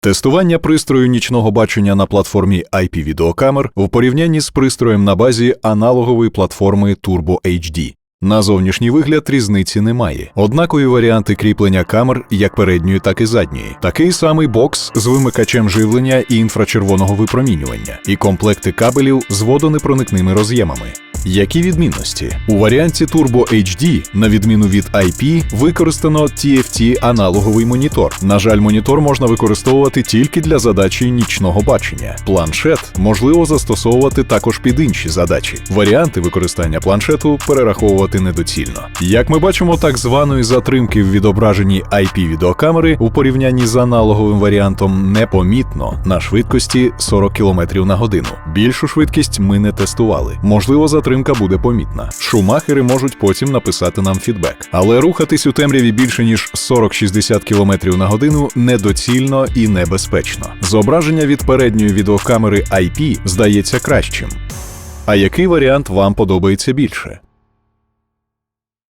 Тестування пристрою нічного бачення на платформі IP-відеокамер в порівнянні з пристроєм на базі аналогової платформи Turbo HD. На зовнішній вигляд різниці немає. Однакові варіанти кріплення камер як передньої, так і задньої. Такий самий бокс з вимикачем живлення і інфрачервоного випромінювання, і комплекти кабелів з водонепроникними роз'ємами. Які відмінності? У варіанті Turbo HD, на відміну від IP, використано TFT аналоговий монітор. На жаль, монітор можна використовувати тільки для задачі нічного бачення. Планшет можливо застосовувати також під інші задачі. Варіанти використання планшету перераховувати недоцільно. Як ми бачимо, так званої затримки в відображенні IP відеокамери у порівнянні з аналоговим варіантом непомітно на швидкості 40 км на годину. Більшу швидкість ми не тестували. Можливо, затримка буде помітна. Шумахери можуть потім написати нам фідбек. Але рухатись у темряві більше ніж 40-60 км на годину недоцільно і небезпечно. Зображення від передньої відеокамери IP здається кращим. А який варіант вам подобається більше?